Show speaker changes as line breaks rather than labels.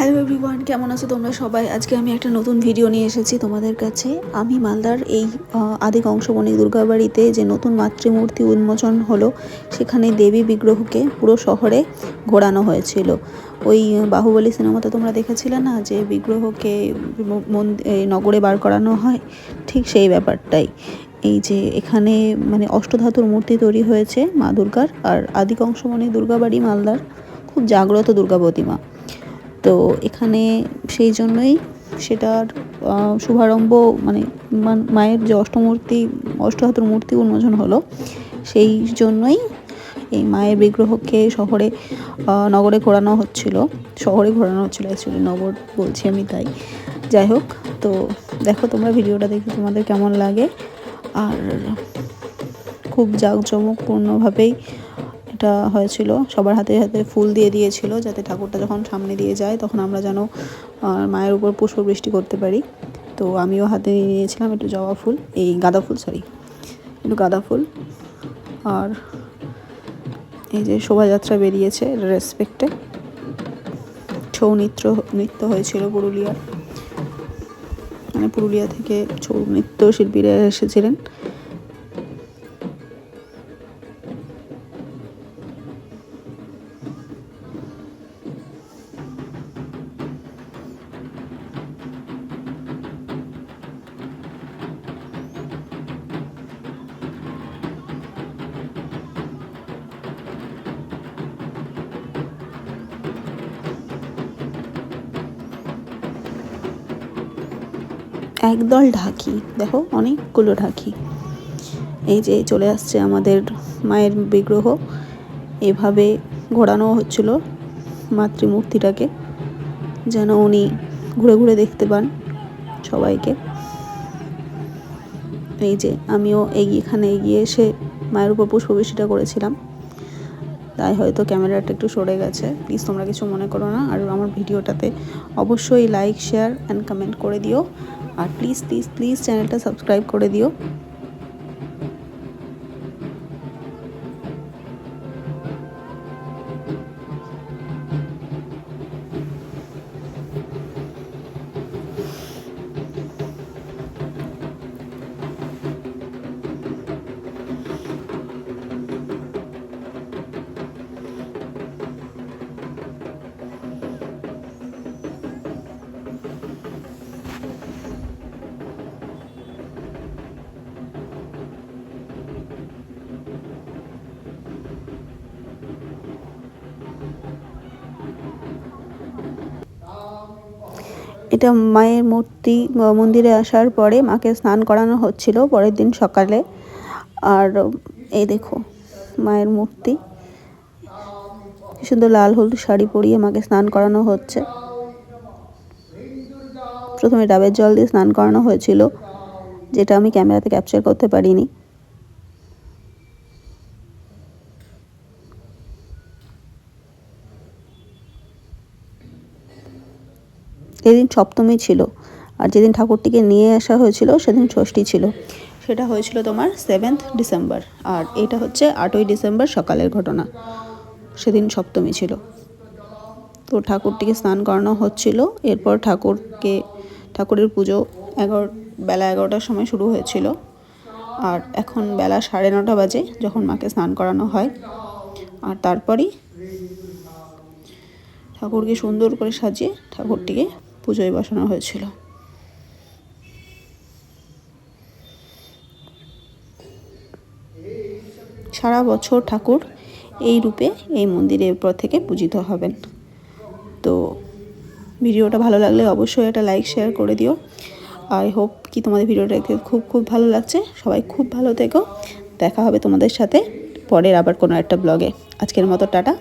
Hello everyone কেমন আছো তোমরা সবাই? আজকে আমি একটা নতুন ভিডিও নিয়ে এসেছি তোমাদের কাছে। আমি মালদার এই আদি কংসবণী দুর্গাবাড়িতে যে নতুন মাতৃমূর্তি উন্মোচন হলো, সেখানে দেবী বিগ্রহকে পুরো শহরে ঘোরানো হয়েছিল। ওই বাহুবলী সিনেমাতে তোমরা দেখেছিলে না? যে বিগ্রহকে নগরে বার করানো হয়? ঠিক সেই ব্যাপারটাই। এই যে এখানে মানে অষ্টধাতুর মূর্তি তৈরি হয়েছে মা দুর্গার, আর আদি কংসবণী দুর্গাবাড়ি মালদার খুব জাগ্রত দুর্গা প্রতিমা। তো এখানে সেই জন্যই সেটার শুভারম্ভ মানে মায়ের যে অষ্টমূর্তি অষ্টহাতুর মূর্তি উন্মোচন হলো, সেই জন্যই এই মায়ের বিগ্রহকে শহরে নগরে ঘোরানো হচ্ছিল। শহরে ঘোরানো হচ্ছিল অ্যাকচুয়ালি নগর বলছি আমি তাই। যাই হোক, তো দেখো তোমরা ভিডিওটা দেখে তোমাদের কেমন লাগে। আর খুব জাঁকজমকপূর্ণভাবেই এটা হয়েছিল, সবার হাতে হাতে ফুল দিয়ে দিয়েছিল যাতে ঠাকুরটা যখন সামনে দিয়ে যায় তখন আমরা যেন মায়ের উপর পুষ্পবৃষ্টি করতে পারি। তো আমিও হাতে নিয়ে নিয়েছিলাম একটু জবা ফুল, এই গাঁদা ফুল সরি একটু গাঁদা ফুল। আর এই যে শোভাযাত্রা বেরিয়েছে রেসপেক্টে ছৌ নৃত্য নৃত্য হয়েছিল পুরুলিয়ার। মানে পুরুলিয়া থেকে ছৌ নৃত্য শিল্পীরা এসেছিলেন। একদল ঢাকি। দেখো, অনেকগুলো ঢাকি। এই যে চলে আসছে আমাদের মায়ের বিগ্রহ। এভাবে ঘোরানো হচ্ছিল মাতৃমূর্তিটাকে, যেন উনি ঘুরে ঘুরে দেখতে পান সবাইকে। এই যে আমিও এখানে এগিয়ে এসে মায়ের উপর পুষ্পবৃষ্টিটা করেছিলাম। তাই হয়তো ক্যামেরাটা একটু সরে গেছে। প্লিজ তোমরা কিছু মনে করো না। আর আমার ভিডিওটাতে অবশ্যই লাইক, শেয়ার অ্যান্ড কমেন্ট করে দিও। আর প্লিজ প্লিজ প্লিজ চ্যানেলটা সাবস্ক্রাইব করে দিও। এটা মায়ের মূর্তি মন্দিরে আসার পরে মাকে স্নান করানো হচ্ছিল পরের দিন সকালে। আর এই দেখো, মায়ের মূর্তি। সুন্দর লাল হলুদ শাড়ি পরিয়ে মাকে স্নান করানো হচ্ছে। প্রথমে ডাবের জল দিয়ে স্নান করানো হয়েছিল, যেটা আমি ক্যামেরাতে ক্যাপচার করতে পারিনি। এদিন সপ্তমী ছিল আর যেদিন ঠাকুরটিকে নিয়ে আসা হয়েছিল, সেদিন ষষ্ঠী ছিল। সেটা হয়েছিল তোমার সেভেন্থ ডিসেম্বর আর এটা হচ্ছে আটই ডিসেম্বর সকালের ঘটনা। সেদিন সপ্তমী ছিল। তো ঠাকুরটিকে স্নান করানো হচ্ছিল। এরপর ঠাকুরকে, ঠাকুরের পুজো এগারো, বেলা এগারোটার সময় শুরু হয়েছিল। আর এখন বেলা সাড়ে নটা বাজে যখন মাকে স্নান করানো হয়। আর তারপরই ঠাকুরকে সুন্দর করে সাজিয়ে ঠাকুরটিকে পুজোয় বসানো হয়েছিল। সারা বছর ঠাকুর এই রূপে এই মন্দিরে এরপর থেকে পূজিত হবেন। তো ভিডিওটা ভালো লাগলে অবশ্যই একটা লাইক শেয়ার করে দিও। আই হোপ কি তোমাদের ভিডিওটা দেখতে খুব খুব ভালো লাগছে। সবাই খুব ভালো থেকো। দেখা হবে তোমাদের সাথে পরের আবার কোনো একটা ব্লগে আজকের মতো টাটা।